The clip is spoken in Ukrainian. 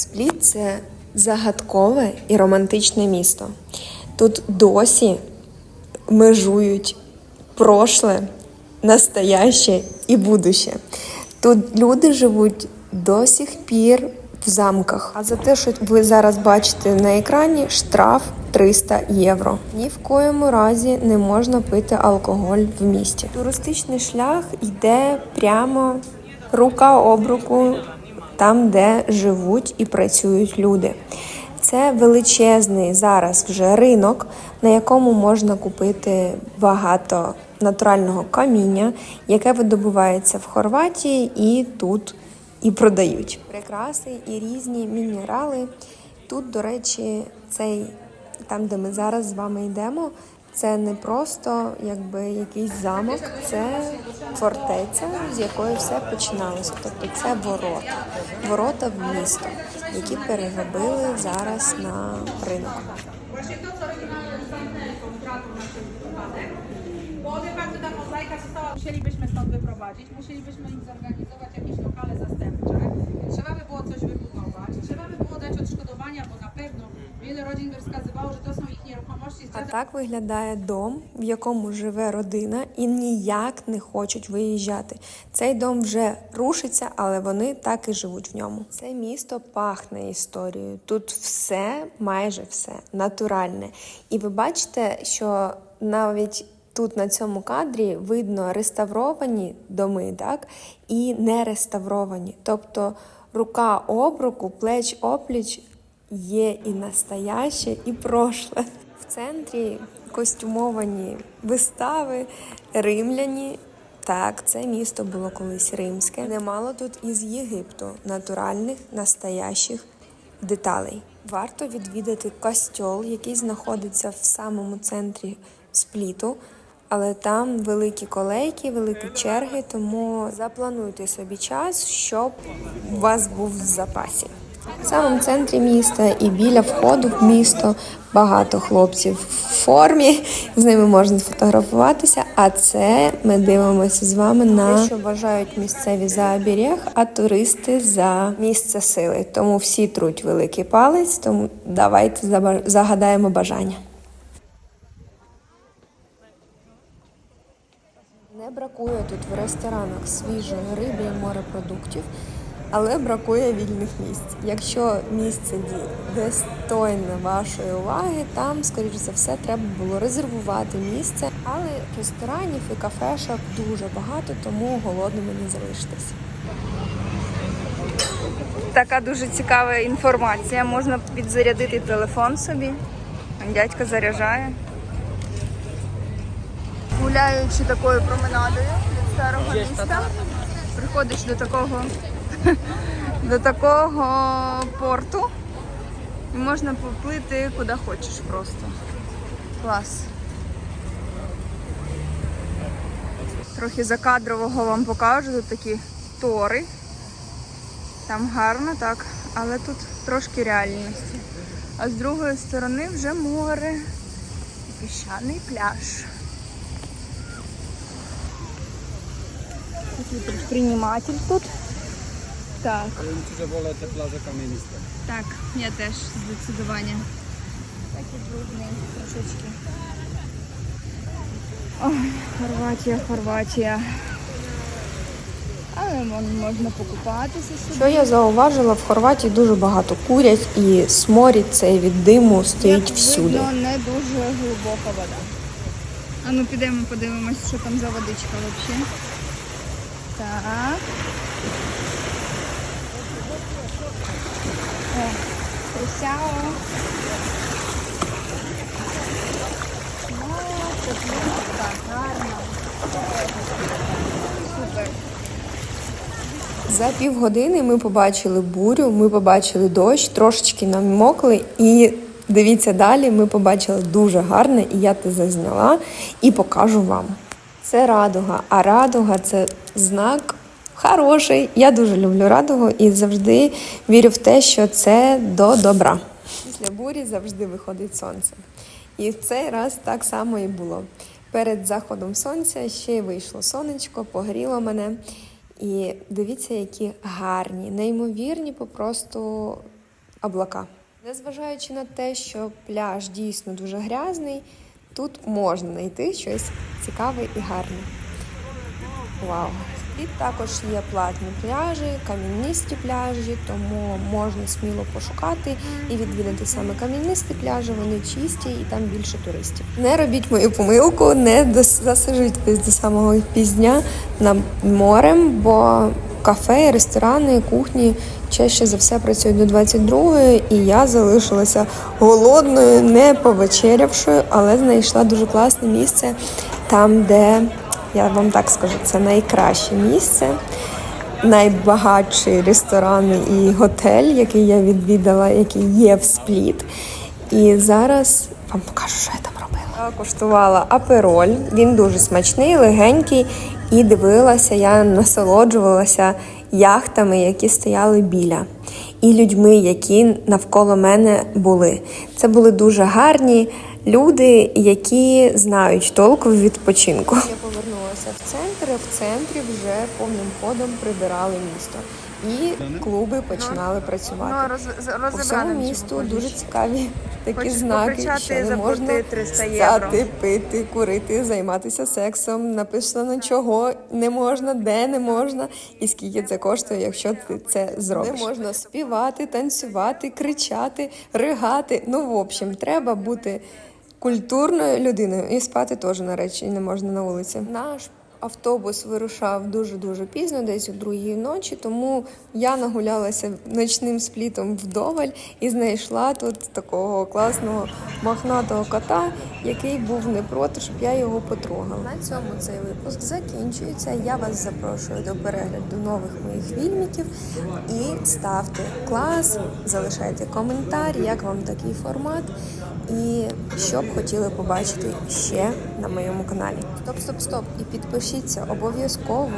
Спліт це загадкове і романтичне місто. Тут досі межують прошле, настояще і будуще. Тут люди живуть до сих пір в замках. А за те, що ви зараз бачите на екрані, штраф 300 євро. Ні в коєму разі не можна пити алкоголь в місті. Туристичний шлях йде прямо рука об руку там, де живуть і працюють люди. Це величезний зараз вже ринок, на якому можна купити багато натурального каміння, яке видобувається в Хорватії і тут і продають. Прикраси і різні мінерали. Тут, до речі, цей там, де ми зараз з вами йдемо, це не просто якби якийсь замок, це фортеця, з якої все починалося. Тобто це ворота, ворота в місто, які переробили зараз на ринок. Właśnie to, co oryginalnie dostępne kontratu na ten wypadek, bo wie Pan, gdy ta mozaika została, musielibyśmy stąd wyprowadzić, musielibyśmy im zorganizować jakieś lokale zastępcze, trzeba by było coś wybudować, trzeba by było dać na wskazywało, że to są ich nieruchomości z А так виглядає дом, в якому живе родина, і ніяк не хочуть виїжджати. Цей дом вже рушиться, але вони так і живуть в ньому. Це місто пахне історією. Тут все, майже все натуральне. І ви бачите, що навіть тут на цьому кадрі видно реставровані доми, так і не реставровані. Тобто рука об руку, плеч опліч є і настояще, і прошле. В центрі костюмовані вистави, римляні. Так, це місто було колись римське. Немало тут із Єгипту натуральних, настоящих деталей. Варто відвідати костьол, який знаходиться в самому центрі спліту. Але там великі колейки, великі черги, тому заплануйте собі час, щоб у вас був в запасі. В самому центрі міста і біля входу в місто багато хлопців в формі, з ними можна сфотографуватися. А це ми дивимося з вами на те, що вважають місцеві за оберіг, а туристи за місце сили. Тому всі труть великий палець. Тому давайте загадаємо бажання. Не бракує тут в ресторанах свіжої риби і морепродуктів, але бракує вільних місць. Якщо місце достойне вашої уваги, там, скоріш за все, треба було резервувати місце. Але ресторанів і кафешок дуже багато, тому голодними не залишитесь. Така дуже цікава інформація. Можна підзарядити телефон собі. Дядько заряджає. Гуляючи такою променадою від старого міста, приходиш до такого, до такого порту і можна поплити куди хочеш просто. Клас. Трохи закадрового вам покажу. Тут такі тори. Там гарно так, але тут трошки реальності. А з другої сторони вже море і піщаний пляж. Такий предприниматель тут. Так, Ale że wolę te plaże kamieniste. так, я теж здецидування. Такий брудний трошечки. Ой, Хорватія, Хорватія. Але можна покупатися собі. Що я зауважила, в Хорватії дуже багато курять і сморід цей від диму стоїть Як всюди. Видно, не дуже глибока вода. А ну підемо подивимось, що там за водичка взагалі. Так. Присяо. Супер. За півгодини ми побачили бурю, ми побачили дощ, трошечки намокли, і дивіться далі. Ми побачили дуже гарне, і я це зазняла і покажу вам. Це радуга, а радуга це знак хороший. Я дуже люблю радугу і завжди вірю в те, що це до добра. Після бурі завжди виходить сонце. І в цей раз так само і було. Перед заходом сонця ще й вийшло сонечко, погріло мене. І дивіться, які гарні, неймовірні, попросту облака. Незважаючи на те, що пляж дійсно дуже грязний, тут можна знайти щось цікаве і гарне. Вау! І також є платні пляжі, кам'янисті пляжі, тому можна сміло пошукати і відвідати саме кам'янисті пляжі. Вони чисті і там більше туристів. Не робіть мою помилку, не дос- до самого пізня над морем, бо кафе, ресторани, кухні чаще за все працюють до 22-ї, і я залишилася голодною, не повечерявшою, але знайшла дуже класне місце там, де я вам так скажу, це найкраще місце, найбагатший ресторан і готель, який я відвідала, який є в спліт. І зараз вам покажу, що я там робила. Я куштувала апероль. Він дуже смачний, легенький, і дивилася, я насолоджувалася яхтами, які стояли біля, і людьми, які навколо мене були. Це були дуже гарні люди, які знають толку в відпочинку. Я повернулася в центр. В центрі вже повним ходом прибирали місто, і клуби починали працювати. Ну, роз, По всьому місту дуже цікаві такі Хочеш знаки, що не можна 300 євро. стати, пити, курити, займатися сексом. Написано чого не можна, де не можна, і скільки це коштує, якщо ти це зробиш. Не можна співати, танцювати, кричати, ригати. Ну, в общем, треба бути культурною людиною і спати теж на речі не можна на вулиці. Наш автобус вирушав дуже дуже пізно, десь у другій ночі, тому я нагулялася ночним сплітом вдоволь і знайшла тут такого класного мохнатого кота, який був не проти, щоб я його потрогала. На цьому цей випуск закінчується. Я вас запрошую до перегляду нових моїх фільміків і ставте клас, залишайте коментар, як вам такий формат і що б хотіли побачити ще на моєму каналі. Стоп, стоп, стоп! І підпишіться обов'язково